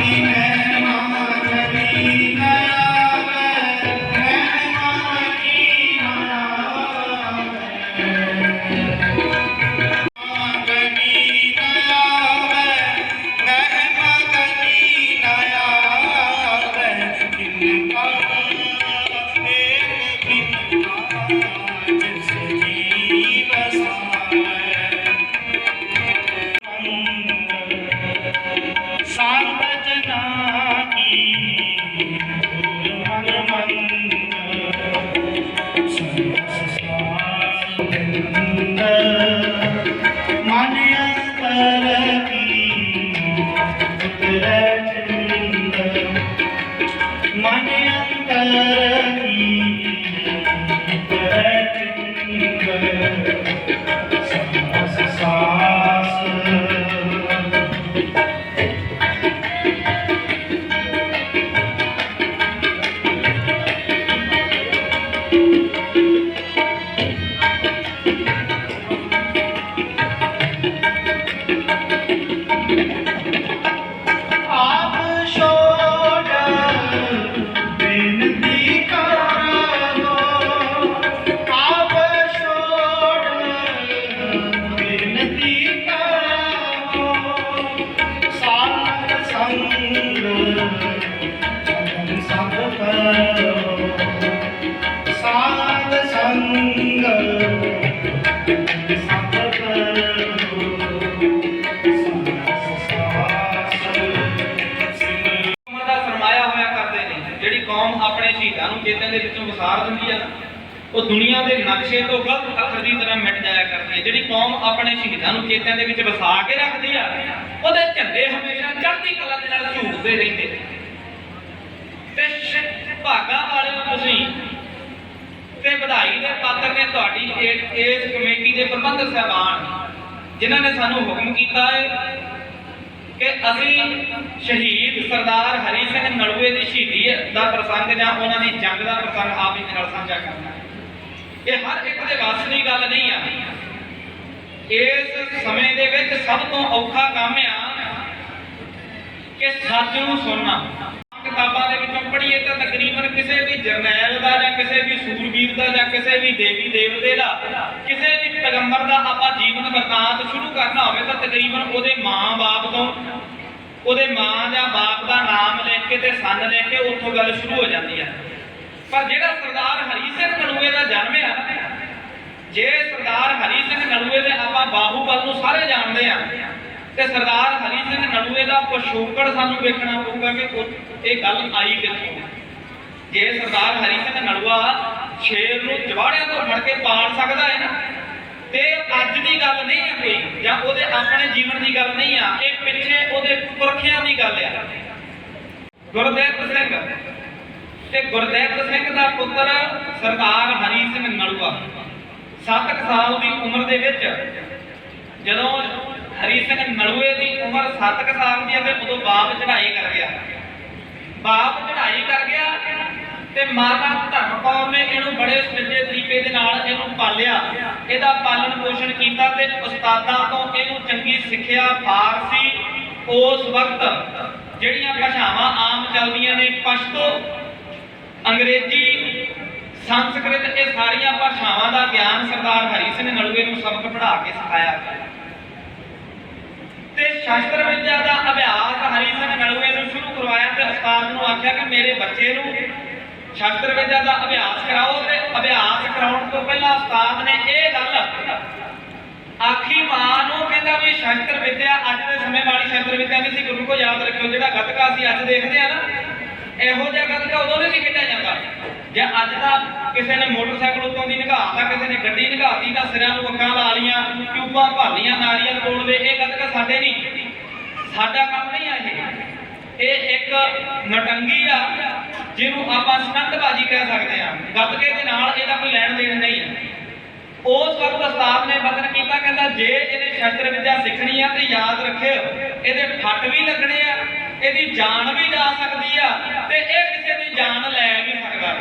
Amen. ਦੇ ਦਿੰਦੀ ਆ। ਉਹ ਦੁਨੀਆ ਦੇ ਨਕਸ਼ੇ ਤੋਂ ਗਲਤ ਅੱਖਰ ਦੀ ਤਰ੍ਹਾਂ ਮਿਟ ਜਾਇਆ ਕਰਦੀ ਹੈ ਜਿਹੜੀ ਕੌਮ ਆਪਣੇ ਸ਼ਹੀਦਾਂ ਨੂੰ ਚੇਤਨ ਦੇ ਵਿੱਚ ਵਸਾ ਕੇ ਰੱਖਦੀ ਆ, ਉਹਦੇ ਝੰਡੇ ਹਮੇਸ਼ਾ ਚੜ੍ਹਦੀ ਕਲਾ ਦੇ ਨਾਲ ਝੂਟਦੇ ਰਹਿੰਦੇ ਨੇ। ਤੇ ਸ਼- ਭਾਗਾਂ ਤੁਸੀਂ, ਤੇ ਵਧਾਈ ਦੇ ਪਾਤਰ ਨੇ ਤੁਹਾਡੀ ਇਸ ਕਮੇਟੀ ਦੇ ਪ੍ਰਬੰਧਕ ਸਹਿਬਾਨ, ਜਿਨ੍ਹਾਂ ਨੇ ਸਾਨੂੰ ਹੁਕਮ ਕੀਤਾ ਹੈ ਕਿ ਅਸੀਂ ਸ਼ਹੀਦ ਸਰਦਾਰ ਹਰੀ ਸਿੰਘ ਨਲੂਏ ਦੀ ਸ਼ਹੀਦੀ ਦਾ ਪ੍ਰਸੰਗ ਜਾਂ ਉਹਨਾਂ ਦੀ ਜੰਗ ਦਾ ਪ੍ਰਸੰਗ ਆਪ ਹੀ ਨਾਲ ਸਾਂਝਾ ਕਰਨਾ ਇਹ ਹਰ ਇੱਕ ਦੇ ਵੱਸ ਦੀ ਗੱਲ ਨਹੀਂ ਆ। ਇਸ ਸਮੇਂ ਦੇ ਵਿੱਚ ਸਭ ਤੋਂ ਔਖਾ ਕੰਮ ਆ ਕਿ ਸੱਚ ਨੂੰ ਸੁਣਨਾ। ਕਿਤਾਬਾਂ ਦੇ ਵਿੱਚੋਂ ਪੜ੍ਹੀਏ ਤਾਂ ਤਕਰੀਬਨ ਕਿਸੇ ਵੀ ਜਰਨੈਲ ਦਾ ਜਾਂ ਕਿਸੇ ਵੀ ਸੂਰਬੀਰ ਦਾ ਜਾਂ ਕਿਸੇ ਵੀ ਦੇਵੀ ਦੇਵਤੇ ਦਾ, ਕਿਸੇ ਵੀ ਪੈਗੰਬਰ ਦਾ ਆਪਾਂ ਜੀਵਨ ਵਰਤਾਂਤ ਸ਼ੁਰੂ ਕਰਨਾ ਹੋਵੇ ਤਾਂ ਤਕਰੀਬਨ ਉਹਦੇ ਮਾਂ-ਬਾਪ ਤੋਂ, ਉਹਦੇ ਮਾਂ ਜਾਂ ਬਾਪ ਦਾ ਨਾਮ ਲਿਖ ਕੇ ਤੇ ਸੰਨ ਲਿਖ ਕੇ ਉੱਥੋਂ ਗੱਲ ਸ਼ੁਰੂ ਹੋ ਜਾਂਦੀ ਹੈ। ਪਰ ਜਿਹੜਾ ਸਰਦਾਰ ਹਰੀ ਸਿੰਘ ਨਲੂਏ ਦਾ ਜਨਮ ਹੈ, ਜੇ ਸਰਦਾਰ ਹਰੀ ਸਿੰਘ ਨਲੂਏ ਦੇ ਆਪਾਂ ਬਾਹੂ ਬਾਹੂਬਲ ਨੂੰ ਸਾਰੇ ਜਾਣਦੇ ਆ ਤੇ ਸਰਦਾਰ ਹਰੀ ਸਿੰਘ ਨਲੂਏ ਦਾ ਪਿਛੋਕੜ ਸਾਨੂੰ ਵੇਖਣਾ ਪਊਗਾ ਕਿ ਇਹ ਗੱਲ ਆਈ ਕਿੱਥੋਂ ਜੇ ਸਰਦਾਰ ਹਰੀ ਸਿੰਘ ਨਲੂਆ ਸ਼ੇਰ ਨੂੰ ਜਵਾੜਿਆਂ ਤੋਂ ਫੜ ਕੇ ਪਾਲ ਸਕਦਾ ਹੈ ਨਾ, ਤੇ ਅੱਜ ਦੀ ਗੱਲ ਨਹੀਂ ਹੈ ਕੋਈ, ਜਾਂ ਉਹਦੇ ਆਪਣੇ ਜੀਵਨ ਦੀ ਗੱਲ ਨਹੀਂ ਆ, ਇਹ ਪਿੱਛੇ ਉਹਦੇ ਪੁਰਖਿਆਂ ਦੀ ਗੱਲ ਆ। ਗੁਰਦੇਵ ਸਿੰਘ। ਤੇ ਗੁਰਦੇਵ ਸਿੰਘ ਦਾ ਪੁੱਤਰ ਸਰਦਾਰ ਹਰੀ ਸਿੰਘ ਨਲੂਆ 7 ਸਾਲ ਦੀ ਉਮਰ ਦੇ ਵਿੱਚ ਜਦੋਂ ਹਰੀ ਸਿੰਘ ਨਲੂਏ ਦੀ ਉਮਰ 7 ਸਾਲ ਦੀ ਹੈ ਉਦੋਂ ਬਾਪ ਚੜ੍ਹਾਈ ਕਰ ਗਿਆ। ਬਾਪ ਚੜ੍ਹਾਈ ਕਰ ਗਿਆ ਤੇ ਮਾਤਾ ਧਰਮ ਕੌਰ ਨੇ ਇਹਨੂੰ ਬੜੇ ਸੁਚੱਜੇ ਤਰੀਕੇ ਦੇ ਨਾਲ ਇਹਨੂੰ ਪਾਲਿਆ। ਇਹਦਾ ਪਾਲਣ ਪੋਸ਼ਣ ਕੀਤਾ ਤੇ ਉਸਤਾਦਾਂ ਤੋਂ ਇਹਨੂੰ ਚੰਗੀ ਸਿੱਖਿਆ ਫਾਰਸੀ ਉਸ ਵਕਤ ਜਿਹੜੀਆਂ ਭਾਸ਼ਾਵਾਂ ਆਮ ਚੱਲਦੀਆਂ ਨੇ, ਪਸ਼ਤੋ, ਅੰਗਰੇਜ਼ੀ, ਸੰਸਕ੍ਰਿਤ, ਇਹ ਸਾਰੀਆਂ ਭਾਸ਼ਾਵਾਂ ਦਾ ਗਿਆਨ ਸਰਦਾਰ ਹਰੀ ਸਿੰਘ ਨਲੂਏ ਨੂੰ ਸਬਕ ਪੜ੍ਹਾ ਕੇ ਸਿਖਾਇਆ। ਤੇ ਸ਼ਾਸਤਰ ਵਿਦਿਆ ਦਾ ਅਭਿਆਸ ਹਰੀ ਸਿੰਘ ਨਲੂਏ ਨੂੰ ਸ਼ੁਰੂ ਕਰਵਾਇਆ ਤੇ ਉਸਤਾਦ ਨੂੰ ਆਖਿਆ ਕਿ ਮੇਰੇ ਬੱਚੇ ਨੂੰ ਸ਼ਾਸਤਰ ਵਿਦਿਆ ਦਾ ਅਭਿਆਸ ਕਰਾਓ ਤੇ ਅਭਿਆਸ ਕਰਾਉਣ ਤੋਂ ਪਹਿਲਾਂ ਉਸਤਾਦ ਨੇ ਇਹ ਗੱਲ ਆਖੀ, ਮਾਂ ਨੂੰ ਕਹਿੰਦਾ ਵੀ ਸ਼ਾਸਤਰ ਵਿਦਿਆ ਅੱਜ ਦੇ ਸਮੇਂ ਵਾਲੀ ਸ਼ਾਸਤਰ ਵਿਦਿਆ ਨਹੀਂ ਸੀ। ਗੁਰੂ ਕੋ ਯਾਦ ਰੱਖਿਓ, ਜਿਹੜਾ ਗੱਤਕਾ ਸੀ ਅੱਜ ਦੇਖਦੇ ਆ ਨਾ ਇਹੋ ਜਿਹਾ ਕਤਲ ਉਦੋਂ ਨਹੀਂ ਕੀਤਾ ਜਾਂਦਾ। ਜੇ ਅੱਜ ਦਾ ਕਿਸੇ ਨੇ ਮੋਟਰਸਾਈਕਲ ਉੱਤੋਂ ਦੀ ਨਿਗਾਹਤਾ ਕਿਸੇ ਨੇ ਗੱਡੀ ਨਿਗਾਹਤੀ ਤਾਂ ਸਿਰਾਂ ਨੂੰ ਅੱਖਾਂ ਲਾ ਲੀਆਂ ਟਿਊਬਾਂ ਭਰ ਲੀਆਂ ਨਾਰੀਅਲ ਤੋੜ ਦੇ ਇਹ ਕਤਲ ਸਾਡੇ ਨਹੀਂ। ਸਾਡਾ ਕੰਮ ਨਹੀਂ ਆ ਇਹ। ਇਹ ਇੱਕ ਨਟੰਗੀ ਆ, ਜਿਹਨੂੰ ਆਪਾਂ ਸੰਤਬਾਜੀ ਕਹਿ ਸਕਦੇ ਆ। ਗੱਤਕੇ ਦੇ ਨਾਲ ਇਹਦਾ ਕੋਈ ਲੈਣ ਦੇਣ ਨਹੀਂ ਹੈ ਉਸ ਵਕਤ ਉਸਤਾਦ ਨੇ ਬਦਨ ਕੀਤਾ, ਕਹਿੰਦਾ ਜੇ ਇਹਨੇ ਸ਼ਸਤਰ ਵਿਦਿਆ ਸਿੱਖਣੀ ਆ ਤੇ ਯਾਦ ਰੱਖਿਓ, ਇਹਦੇ ਫੱਟ ਵੀ ਲੱਗਣੇ ਆ। ਇਹਦੀ ਜਾਨ ਵੀ ਜਾ ਸਕਦੀ ਆ ਤੇ ਇਹ ਕਿਸੇ ਦੀ ਜਾਨ ਲੈ ਵੀ ਸਕਦਾ।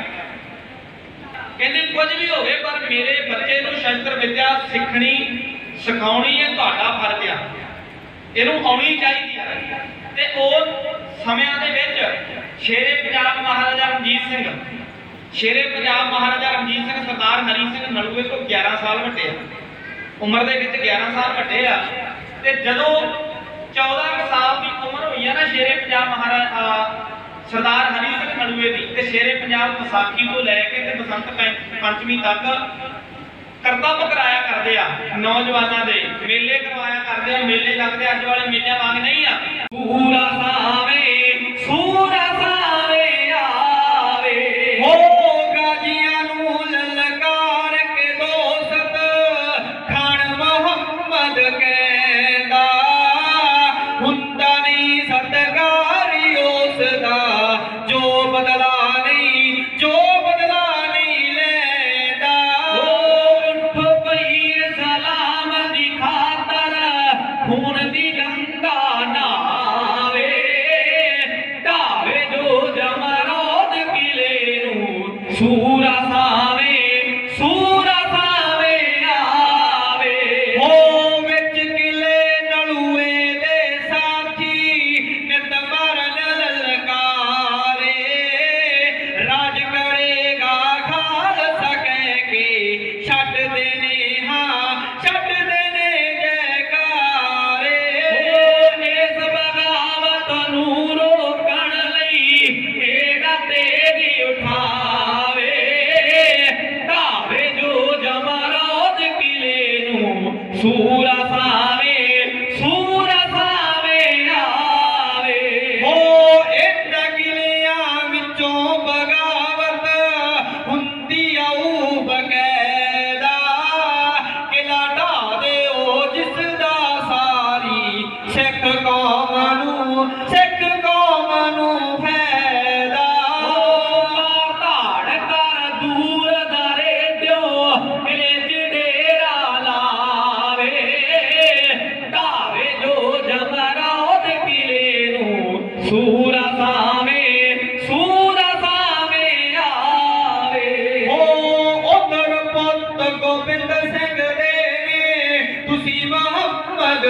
ਕਹਿੰਦੇ ਕੁਝ ਵੀ ਹੋਵੇ, ਪਰ ਮੇਰੇ ਬੱਚੇ ਨੂੰ ਸ਼ਸਤਰ ਵਿੱਦਿਆ ਸਿੱਖਣੀ, ਸਿਖਾਉਣੀ ਇਹ ਤੁਹਾਡਾ ਫਰਜ਼ ਆ। ਇਹਨੂੰ ਆਉਣੀ ਚਾਹੀਦੀ ਆ। ਤੇ ਉਹ ਸਮਿਆਂ ਦੇ ਵਿੱਚ ਸ਼ੇਰੇ ਪੰਜਾਬ ਮਹਾਰਾਜਾ ਰਣਜੀਤ ਸਿੰਘ, ਸ਼ੇਰੇ ਪੰਜਾਬ ਮਹਾਰਾਜਾ ਰਣਜੀਤ ਸਿੰਘ ਸਰਦਾਰ ਹਰੀ ਸਿੰਘ ਨਲੂਏ ਤੋਂ 11 ਸਾਲ ਵੱਡੇ ਆ। ਉਮਰ ਦੇ ਵਿੱਚ 11 ਸਾਲ ਵੱਡੇ ਆ। ਤੇ ਜਦੋਂ 14 ਸਾਲ ਦੀ ਉਮਰ ਹੋਈ ਆ ਨਾ ਸ਼ੇਰੇ ਪੰਜਾਬ ਮਹਾਰਾਜ ਸਰਦਾਰ ਹਰੀ ਸਿੰਘ ਨਲੂਏ ਦੀ ਤੇ ਸ਼ੇਰੇ ਪੰਜਾਬ ਵਿਸਾਖੀ ਤੋਂ ਲੈ ਕੇ ਤੇ ਬਸੰਤ ਪੰਚਮੀ ਤੱਕ ਕਰਤੱਵ ਕਰਾਇਆ ਕਰਦੇ ਆ ਨੌਜਵਾਨਾਂ ਦੇ, ਮੇਲੇ ਕਰਵਾਇਆ ਕਰਦੇ ਆ, ਮੇਲੇ ਲੱਗਦੇ ਅੱਜ ਵਾਲੇ ਮੇਲਿਆਂ ਵਾਂਗ ਨਹੀਂ ਆ। ਪੂਰਾ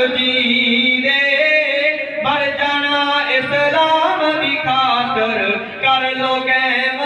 ਜੀ ਨੇ ਮਰ ਜਾਣਾ ਇਸਲਾਮ ਦੀ ਖਾਤਰ। ਕਰ ਲੋਗੇ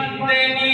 কাঁদতে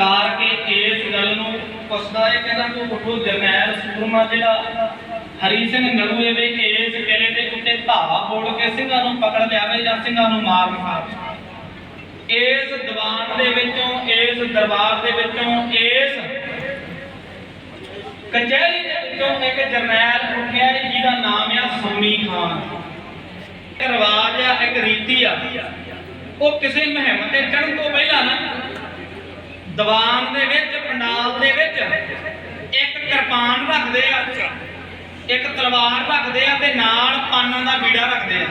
ਨਕਾਰ ਕੇ ਇਸ ਗੱਲ ਨੂੰ ਪੁੱਛਦਾ ਹੈ ਕਹਿੰਦਾ ਕਿ ਉਠੋ ਜਰਨੈਲ ਸੂਰਮਾ ਜਿਹੜਾ ਹਰੀ ਸਿੰਘ ਨਲੂਏ ਦੇ ਇਸ ਕਿਲੇ ਦੇ ਉੱਤੇ ਧਾਵਾ ਬੋਲ ਕੇ ਸਿੰਘਾਂ ਨੂੰ ਪਕੜ ਲਿਆਵੇ ਜਾਂ ਸਿੰਘਾਂ ਨੂੰ ਮਾਰ ਮਾਰ ਇਸ ਦੀਵਾਨ ਦੇ ਵਿੱਚੋਂ, ਇਸ ਦਰਬਾਰ ਦੇ ਵਿੱਚੋਂ, ਇਸ ਕਚਹਿਰੀ ਦੇ ਵਿੱਚੋਂ ਇੱਕ ਜਰਨੈਲ ਉੱਠਿਆ ਜਿਹਦਾ ਨਾਮ ਆ ਸੋਨੀ ਖਾਨ। ਰਿਵਾਜ ਆ, ਇੱਕ ਰੀਤੀ ਆ। ਉਹ ਕਿਸੇ ਮਹਿਮ ਤੇ ਚੜਨ ਤੋਂ ਪਹਿਲਾਂ ਨਾ ਦੀਵਾਨ ਦੇ ਵਿੱਚ, ਪੰਡਾਲ ਦੇ ਵਿੱਚ ਇੱਕ ਕਿਰਪਾਨ ਰੱਖਦੇ ਆ, ਇੱਕ ਤਲਵਾਰ ਰੱਖਦੇ ਆ ਤੇ ਨਾਲ ਪਾਨਾਂ ਦਾ ਬੀੜਾ ਰੱਖਦੇ ਆ।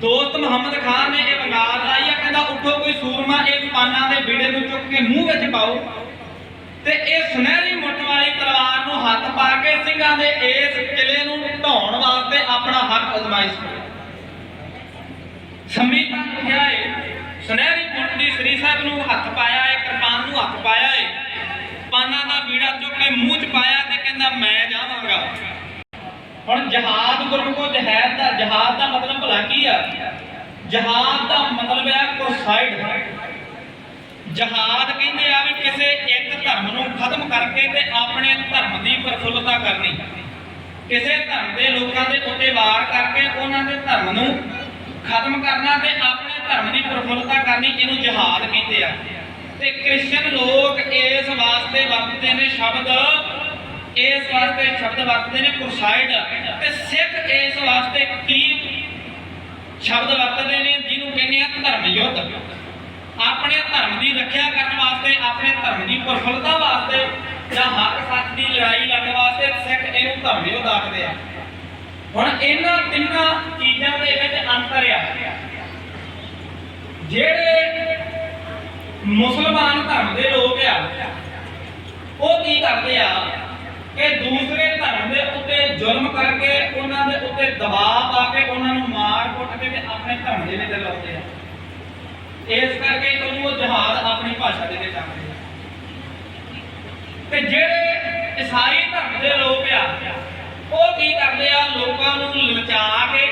ਦੋਸਤ ਮੁਹੰਮਦ ਖਾਨ ਨੇ ਇਹ ਬੰਗਾਲ ਲਾਈ ਆ, ਕਹਿੰਦਾ ਉੱਠੋ ਕੋਈ ਸੂਰਮਾ, ਇਹ ਪਾਨਾਂ ਦੇ ਬੀੜੇ ਨੂੰ ਚੁੱਕ ਕੇ ਮੂੰਹ ਵਿੱਚ ਪਾਓ। ਤੇ ਇਹ ਸੁਨਹਿਰੀ ਮੁੱਠ ਵਾਲੀ ਤਲਵਾਰ ਨੂੰ ਹੱਥ ਪਾ ਕੇ ਸਿੰਘਾਂ ਦੇ ਇਸ ਕਿਲੇ ਨੂੰ ਢਾਉਣ ਵਾਸਤੇ ਆਪਣਾ ਹੱਕ ਅਜ਼ਮਾਇਸ਼ ਕਰੋ। ਸੰਮੀ ਤਾਂ ਕਿਹਾ ਹੈ ਸੁਨਹਿਰੀ ਮੁੱਠ ਸ੍ਰੀ ਸਾਹਿਬ ਨੂੰ ਹੱਥ ਪਾਇਆ ਹੈ ਕਿਰਪਾਨ ਨੂੰ ਹੱਥ ਪਾਇਆ ਹੈ ਪਾਨਾਂ ਦਾ ਬੀੜਾ ਚੁੱਕ ਕੇ ਮੂੰਹ ਚ ਪਾਇਆ ਤੇ ਕਹਿੰਦਾ, ਮੈਂ ਜਾਵਾਂਗਾ। ਹੁਣ ਜਹਾਦ ਗੁਰਮੁਖੋ ਜਹਾਦ ਦਾ ਜਹਾਦ ਦਾ ਮਤਲਬ ਭਲਾ ਕੀ ਆ? ਜਹਾਦ ਦਾ ਮਤਲਬ ਹੈ ਕ੍ਰੂਸਾਈਡ ਜਹਾਦ ਕਹਿੰਦੇ ਆ ਵੀ ਕਿਸੇ ਇੱਕ ਧਰਮ ਨੂੰ ਖਤਮ ਕਰਕੇ ਤੇ ਆਪਣੇ ਧਰਮ ਦੀ ਪ੍ਰਫੁੱਲਤਾ ਕਰਨੀ। ਕਿਸੇ ਧਰਮ ਦੇ ਲੋਕਾਂ ਦੇ ਉੱਤੇ ਵਾਰ ਕਰਕੇ ਉਹਨਾਂ ਦੇ ਧਰਮ ਨੂੰ ਖਤਮ ਕਰਨਾ ਤੇ ਆਪਣੇ ਧਰਮ ਦੀ ਪ੍ਰਫੁੱਲਤਾ ਕਰਨੀ ਇਹਨੂੰ ਜਹਾਦ ਕਹਿੰਦੇ ਆ। ਤੇ ਕ੍ਰਿਸਚਨ ਲੋਕ ਇਸ ਵਾਸਤੇ ਵਰਤਦੇ ਨੇ ਸ਼ਬਦ, ਇਸ ਵਾਸਤੇ ਸ਼ਬਦ ਵਰਤਦੇ ਨੇ ਕ੍ਰੂਸਾਈਡ ਤੇ ਸਿੱਖ ਇਸ ਵਾਸਤੇ ਕੀ ਸ਼ਬਦ ਵਰਤਦੇ ਨੇ ਜਿਹਨੂੰ ਕਹਿੰਦੇ ਆ ਧਰਮ ਯੁੱਧ ਆਪਣੇ ਧਰਮ ਦੀ ਰੱਖਿਆ ਕਰਨ ਵਾਸਤੇ, ਆਪਣੇ ਧਰਮ ਦੀ ਪ੍ਰਫੁੱਲਤਾ ਵਾਸਤੇ ਜਾਂ ਹੱਕ ਸੱਚ ਦੀ ਲੜਾਈ ਲੜਨ ਵਾਸਤੇ ਸਿੱਖ ਇਹਨੂੰ ਧਰਮ ਯੁੱਧ ਆਖਦੇ ਆ। ਹੁਣ ਇਹਨਾਂ ਤਿੰਨਾਂ ਚੀਜ਼ਾਂ ਦੇ ਵਿੱਚ ਅੰਤਰ ਆ। ਜਿਹੜੇ ਮੁਸਲਮਾਨ ਧਰਮ ਦੇ ਲੋਕ ਆ, ਉਹ ਕੀ ਕਰਦੇ ਆ ਕਿ ਦੂਸਰੇ ਧਰਮ ਦੇ ਉੱਤੇ ਜ਼ੁਲਮ ਕਰਕੇ ਉਹਨਾਂ ਦੇ ਉੱਤੇ ਦਬਾਅ ਪਾ ਕੇ ਉਹਨਾਂ ਨੂੰ ਮਾਰ ਕੁੱਟ ਕੇ ਤੇ ਆਪਣੇ ਧਰਮ ਦੇ ਵਿੱਚ ਲਾਉਂਦੇ ਆ। ਇਸ ਕਰਕੇ ਤੁਹਾਨੂੰ ਉਹ ਜਹਾਦ ਆਪਣੀ ਭਾਸ਼ਾ ਦੇ ਵਿੱਚ ਆਉਂਦੇ ਆ। ਤੇ ਜਿਹੜੇ ਈਸਾਈ ਧਰਮ ਦੇ ਲੋਕ ਆ ਉਹ ਕੀ ਕਰਦੇ ਆ? ਲੋਕਾਂ ਨੂੰ ਲਲਚਾ ਕੇ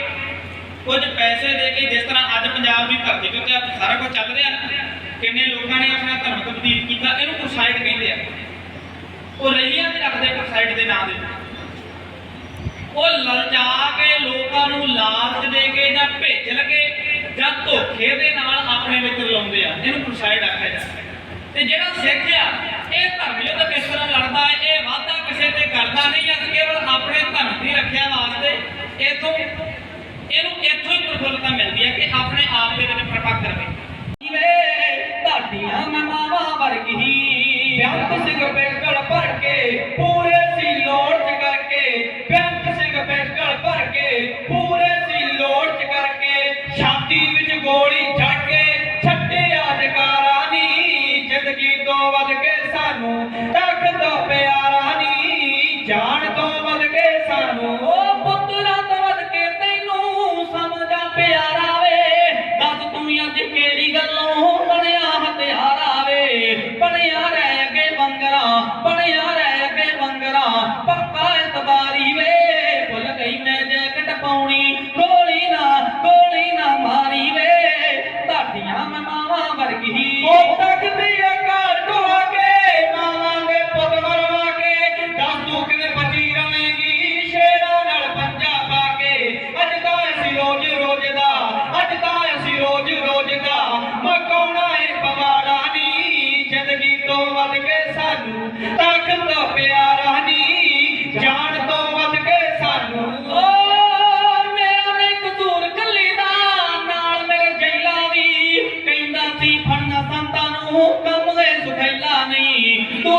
ਕੁਝ ਪੈਸੇ ਦੇ ਕੇ ਜਿਸ ਤਰ੍ਹਾਂ ਅੱਜ ਪੰਜਾਬ ਦੀ ਧਰਤੀ ਕਿਉਂਕਿ ਉੱਤੇ ਸਾਰਾ ਕੁਝ ਚੱਲ ਰਿਹਾ, ਕਿੰਨੇ ਲੋਕਾਂ ਨੇ ਆਪਣਾ ਧਰਮ ਤਬਦੀਲ ਕੀਤਾ, ਇਹਨੂੰ ਕ੍ਰੂਸਾਈਡ ਕਹਿੰਦੇ ਆ। ਉਹ ਰਈਆਂ ਵੀ ਰੱਖਦੇ ਕ੍ਰੂਸਾਈਡ ਦੇ ਨਾਂ ਦੇ। ਉਹ ਲਲਚਾ ਕੇ ਲੋਕਾਂ ਨੂੰ ਲਾਲਚ ਦੇ ਕੇ ਜਾਂ ਭੇਜਲ ਕੇ ਜਾਂ ਧੋਖੇ ਦੇ ਨਾਲ ਆਪਣੇ ਵਿੱਚ ਲਾਉਂਦੇ ਆ। ਇਹਨੂੰ ਕ੍ਰੂਸਾਈਡ ਆਖਿਆ ਜਾਂਦਾ ਤੇ ਜਿਹੜਾ ਸਿੱਖ ਆ, ਇਹ ਧਰਮ ਯੁੱਧ ਕਿਸ ਤਰ੍ਹਾਂ ਲੜਦਾ ਹੈ? ਇਹ ਵਾਧਾ ਕਿਸੇ ਤੇ ਕਰਦਾ ਨਹੀਂ ਹੈ ਕੇਵਲ ਆਪਣੇ ਧਰਮ ਦੀ ਰੱਖਿਆ ਵਾਸਤੇ ਇਥੋਂ ਇਹਨੂੰ ਇੱਥੋਂ ਹੀ ਪ੍ਰਫੁੱਲਤਾ ਮਿਲਦੀ ਹੈ ਕਿ ਆਪਣੇ ਆਪ ਦੇ ਵਿੱਚ ਪ੍ਰਪੱਕ ਰਵੇ। ਵੇ ਤੁਹਾਡੀਆਂ ਮਾਵਾਂ ਵਰਗੀ ਬਿਆੰਤ ਸਿੰਘ ਪਿਸਟਲ ਭਰ ਕੇ, ਪੂਰੇ ਸੀ ਲੋੜ ਕਰਕੇ, ਬਿਆੰਤ ਸਿੰਘ ਪਿਸਟਲ ਭਰ ਕੇ, ਪੂਰੇ ਸੀ ਲੋੜ ਚ ਕਰਕੇ, ਛਾਤੀ ਵਿੱਚ ਗੋਲੀ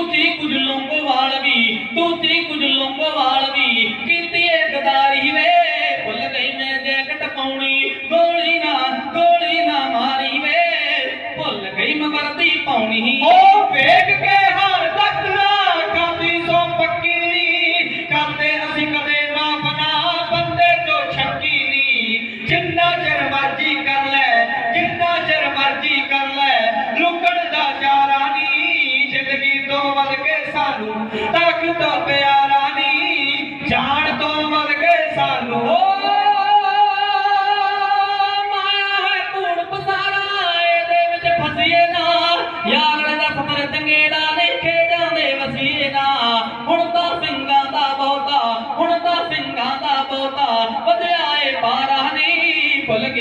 ਨਹੀਂ ਤੂੰ ਸੀ ਕੁਝ ਲੰਗੋਵਾਲ ਵੀ ਤੂੰ ਸੀ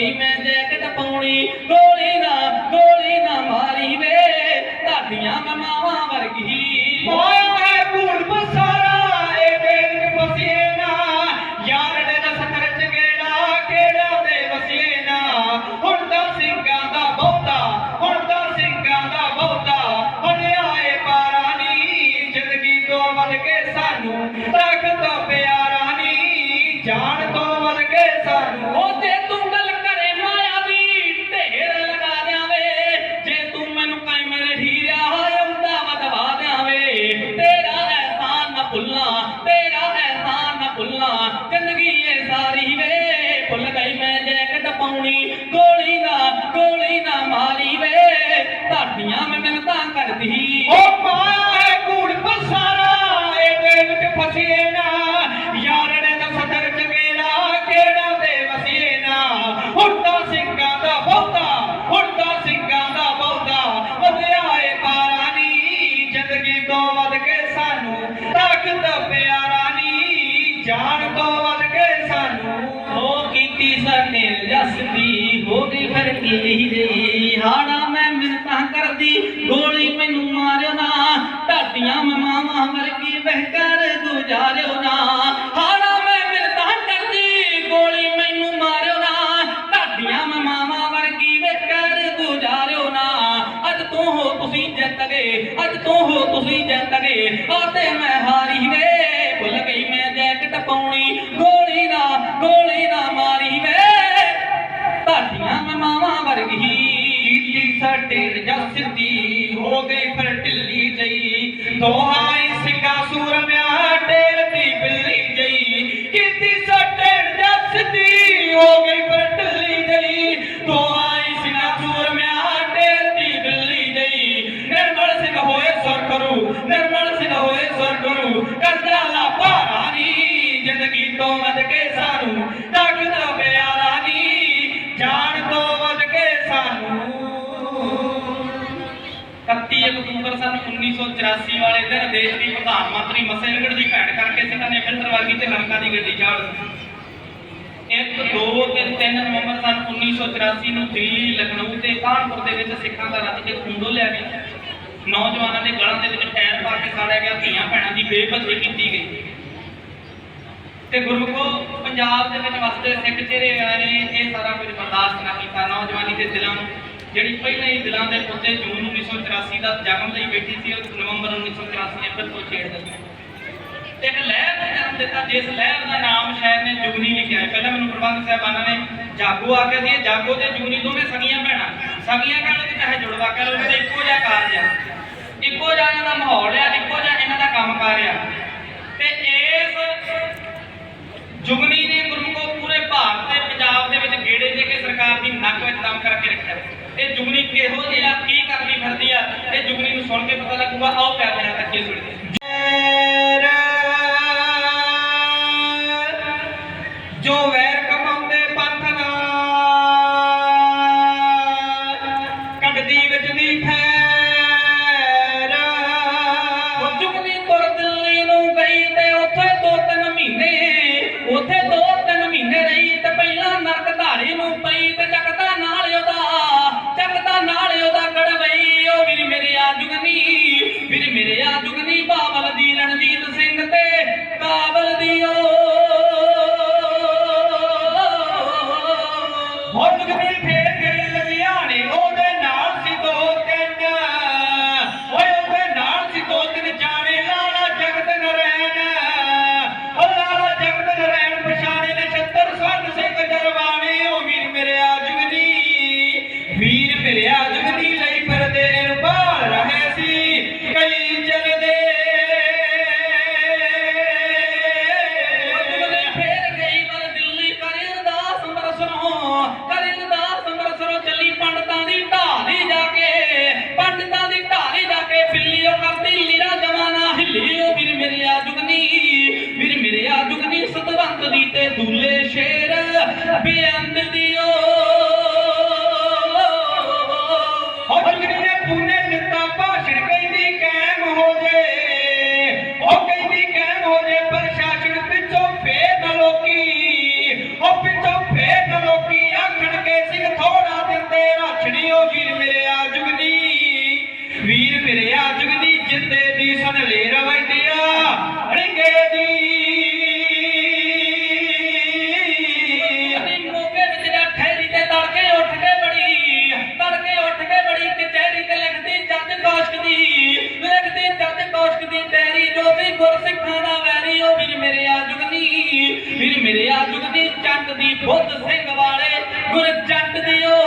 ਗਈ ਮੈਂ ਜੈਕਟ ਪਾਉਣੀ, ਗੋਲੀ ਨਾ ਗੋਲੀ ਨਾ ਮਾਰੀ ਵੇ ਤੁਹਾਡੀਆਂ ਮੈਂ ਮਾਵਾਂ ਵਰਗੀ। ਮਾਇਆ ਢਾਡੀਆਂ ਮਾਵਾਂ ਵਰਗੀ ਬਹਿਕਰ ਗੁਜ਼ਾਰਿਓ ਨਾ। ਹਾਣਾ ਮੈਂ ਮਿੰਤਾਂ ਕਰਦੀ ਗੋਲੀ ਮੈਨੂੰ ਮਾਰਿਓ ਨਾ। ਢਾਡੀਆਂ ਮਾਵਾਂ ਵਰਗੀ ਬਹਿਕਰ ਗੁਜ਼ਾਰਿਓ ਨਾ। ਅੱਜ ਤੋਂ ਹੋ ਤੁਸੀਂ ਜਿੱਤ ਗਏ, ਅੱਜ ਤੋਂ ਹੋ ਤੁਸੀਂ ਜਿੱਤ ਗਏ। ਆਤੇ ਮੈਂ ਹਾਰੀ ਵੇ, ਭੁੱਲ ਗਈ ਮੈਂ ਜੈਕਟ ਪਾਉਣੀ। ਗੋਲੀ ਨਾ ਗੋਲੀ ਨਾ ਮਾਰੀ ਵੇ। ਤੁਹਾਡੀਆਂ ਮਾਵਾਂ ਵਰਗੀ ਕੀਤੀ ਸਾਡੇ ਰਜਾ ਸਿੱਧੀ ਹੋ ਗਈ ਫਿਰ ਢਿੱਲੀ ਜਈ ਦੋਹਾਈ ਸਿੰਘਾ 1984 ਵਾਲੇ ਦਿਨ ਦੇਸ਼ ਦੀ ਪ੍ਰਧਾਨ ਮੰਤਰੀ ਮਸੇਲਗੜ ਦੀ ਭੈਣ ਕਰਕੇ ਸਿੱਖਾਂ ਨੇ ਫਿਲਟਰਵਾਗੀ ਤੇ ਨਲਕਾ ਦੀ ਗੱਡੀ ਚਾੜ ਇੱਕ, ਦੋ ਤੇ 3 ਨਵੰਬਰ ਸਨ 1984 ਨੂੰ ਦਿੱਲੀ, ਲਖਨਊ ਤੇ ਕਾਨਪੁਰ ਦੇ ਵਿੱਚ ਸਿੱਖਾਂ ਦਾ ਰੱਜ ਕੇ ਖੂੰਡੋ ਲਿਆ ਗਿਆ। ਨੌਜਵਾਨਾਂ ਦੇ ਗਲਾਂ ਦੇ ਵਿੱਚ ਟਾਇਰ ਪਾ ਕੇ ਸਾੜਿਆ ਗਿਆ, ਧੀਆਂ ਭੈਣਾਂ ਦੀ ਬੇਪਤੀ ਕੀਤੀ ਗਈ। ਤੇ ਗੁਰਮੁਖੋ, ਪੰਜਾਬ ਦੇ ਵਿੱਚ ਵਸਦੇ ਸਿੱਖ ਜਿਹੜੇ ਆ ਨੇ, ਇਹ ਸਾਰਾ ਕੁਝ ਬਰਦਾਸ਼ਤ ਨਾ ਕੀਤਾ। ਨੌਜਵਾਨ ਜਿਹੜੀ ਪਹਿਲਾਂ ਹੀ ਦਿਲਾਂ ਦੇ ਪੁੱਤੇ ਜੂਨ 1984 ਦਾ ਜਨਮ ਲਈ ਬੈਠੀ ਸੀ, ਉਹ ਨਵੰਬਰ 1984 ਨੇ ਫਿਰ ਤੋਂ ਛੇੜ ਦਿੱਤੀ ਤੇ ਇੱਕ ਲਹਿਰ ਨੂੰ ਜਨਮ ਦਿੱਤਾ, ਜਿਸ ਲਹਿਰ ਦਾ ਨਾਮ ਸ਼ਾਇਦ ਨੇ ਜੁਗਨੀ ਲਿਖਿਆ ਹੈ। ਪਹਿਲਾਂ ਮੈਨੂੰ ਪ੍ਰਬੰਧ ਸਾਹਿਬਾਨਾਂ ਨੇ ਜਾਗੋ ਆਖਿਆ ਸੀ ਜਾਗੋ ਤੇ ਜੁਗਨੀ ਦੋਵੇਂ ਸਗੀਆਂ ਭੈਣਾਂ। ਸਗੀਆਂ ਕਹਿ ਲਓ ਤੇ ਚਾਹੇ ਜੁੜਵਾ ਕਹਿ ਲਓ ਇਹਨਾਂ ਇੱਕੋ ਜਿਹਾ ਕਾਰਜ ਆ। ਇੱਕੋ ਜਿਹਾ ਇਹਨਾਂ ਦਾ ਮਾਹੌਲ ਆ, ਇੱਕੋ ਜਿਹਾ ਇਹਨਾਂ ਦਾ ਕੰਮਕਾਰ ਆ। ਤੇ ਇਸ ਜੁਗਨੀ ਨੇ ਗੁਰਮੁਖੋ ਪੂਰੇ ਭਾਰਤ ਤੇ ਪੰਜਾਬ ਦੇ ਵਿੱਚ ਗੇੜੇ ਦੇ ਕੇ ਸਰਕਾਰ ਦੀ ਨੱਕ ਵਿੱਚ ਦਮ ਕਰਕੇ ਰੱਖਿਆ। ਇਹ ਜੁਗਨੀ ਕਿਹੋ ਜਿਹਾ, ਕੀ ਕਰਦੀ ਫਿਰਦੀ ਆ? ਇਹ ਜੁਗਨੀ ਨੂੰ ਸੁਣ ਕੇ ਪਤਾ ਲੱਗੂਗਾ, ਆਓ ਪਿਆਰ ਨਾਲ ਅੱਗੇ ਸੁਣਦੇ ਵੀਰ ਬੇਅੰਤ ਦੀ ਗੁਰਸਿੱਖਾਂ ਦਾ ਵੈਰੀ, ਉਹ ਵੀਰ ਮੇਰੇ ਆ ਜੁਗਨੀ ਵੀਰ ਮੇਰੇ ਆ ਜੁਗਨੀ ਜੱਟ ਦੀ ਬੁੱਧ ਸਿੰਘ ਵਾਲੇ। ਗੁਰਜੱਟ ਦੀ ਉਹ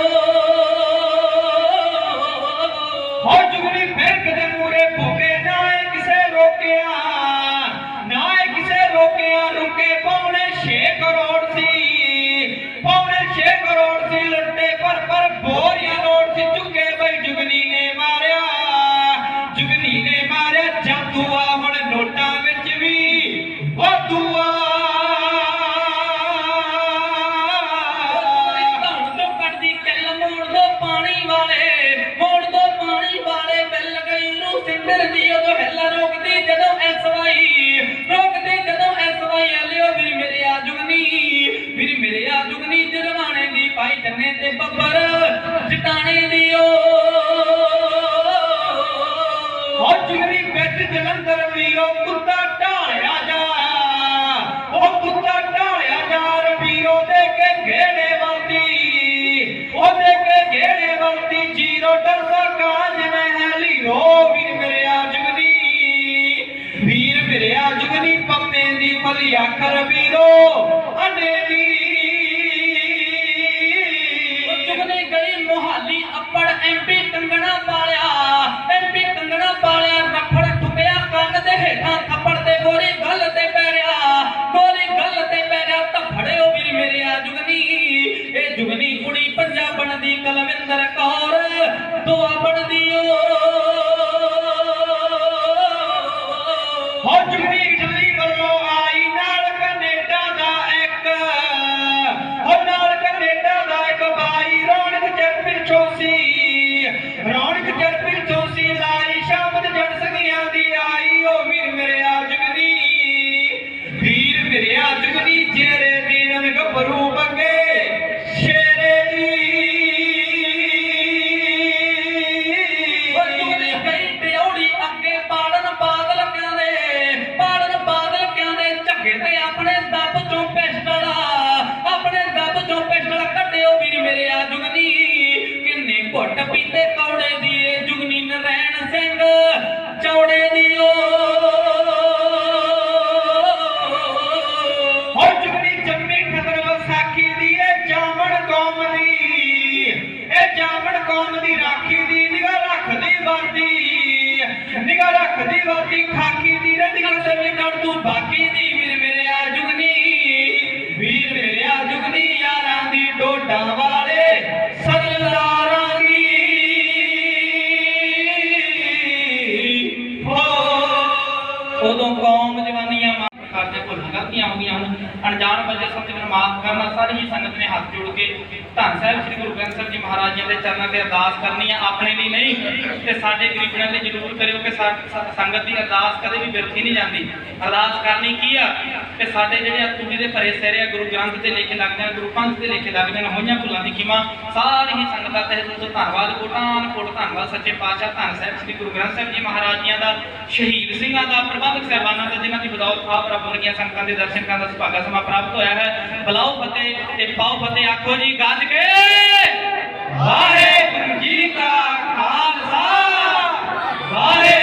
બોલ્યા કરવીરો અને ਲਾਈ ਸ਼ਬਦ ਜੜ ਅਣਜਾਣ ਬੱਚੇ ਸਮਝ ਨੂੰ ਮਾਫ ਕਰਨਾ ਸਾਰੀ ਹੀ ਸੰਗਤ ਨੇ ਹੱਥ ਜੋੜ ਕੇ ਧੰਨ ਸਾਹਿਬ ਸ੍ਰੀ ਗੁਰੂ ਗ੍ਰੰਥ ਸਾਹਿਬ ਜੀ ਮਹਾਰਾਜ ਜੀ ਦੇ ਚਰਨਾਂ ਤੇ ਅਰਦਾਸ ਕਰਨੀ ਆ, ਆਪਣੇ ਲਈ ਨਹੀਂ, ਤੇ ਸਾਡੇ ਗਰੀਬਾਂ ਲਈ ਜ਼ਰੂਰ ਕਰਿਓ ਕਿ ਸੰਗਤ ਦੀ ਅਰਦਾਸ ਕਦੇ ਵੀ ਵਿਰਥੀ ਨਹੀਂ ਜਾਂਦੀ। ਅਰਦਾਸ ਕਰਨੀ ਕੀ ਆ? ਕਿ ਸਾਡੇ ਜਿਹੜੇ ਤੁਲੀ ਦੇ ਭਰੇ ਸਹਿਰੇ ਆ, ਗੁਰੂ ਗ੍ਰੰਥ ਦੇ ਲੇਖ ਲੱਗਦੇ ਆ, ਗੁਰੂ ਪੰਥ ਦੇ ਲੇਖ ਲੱਗਦੇ ਨੇ ਹੋਈਆਂ ਭੁੱਲਾਂ ਦੀ ਕੀਮਾ ਸਾਰੀ ਹੀ ਸੰਗਤਾਂ ਤੇ ਤੋਂ ਧੰਨਵਾਦ ਕੋਟਾਨ ਕੋਟ ਧੰਨਵਾਦ, ਸੱਚੇ ਪਾਤਸ਼ਾਹ ਧੰਨ ਸਾਹਿਬ, ਸ੍ਰੀ ਗੁਰੂ ਗ੍ਰੰਥ ਸਾਹਿਬ ਜੀ ਮਹਾਰਾਜ ਦਾ, ਸ਼ਹੀਦ ਸਿੰਘਾਂ ਦਾ, ਪ੍ਰਬੰਧਕ ਸਹਿਬਾਨਾਂ ਦਾ, ਜਿਨ੍ਹਾਂ ਦੀ ਬਦੌਲਤ ਆਪ ਰੱਬ ਵਰਗੀਆਂ ਸੰਗਤਾਂ ਦੇ ਦਰਸ਼ਨ ਕਰਨ ਦਾ ਸੁਭਾਗਾ ਸਮਾ ਪ੍ਰਾਪਤ ਹੋਇਆ ਹੈ। ਬਲਾਓ ਫਤਿਹ ਤੇ ਪਾਓ ਫਤਿਹ ਆਖੋ ਜੀ, ਗੱਜ ਕੇ। ਵਾਹਿਗੁਰੂ ਜੀ ਕਾ ਖਾਲਸਾ। ਵਾਹਿਗੁਰੂ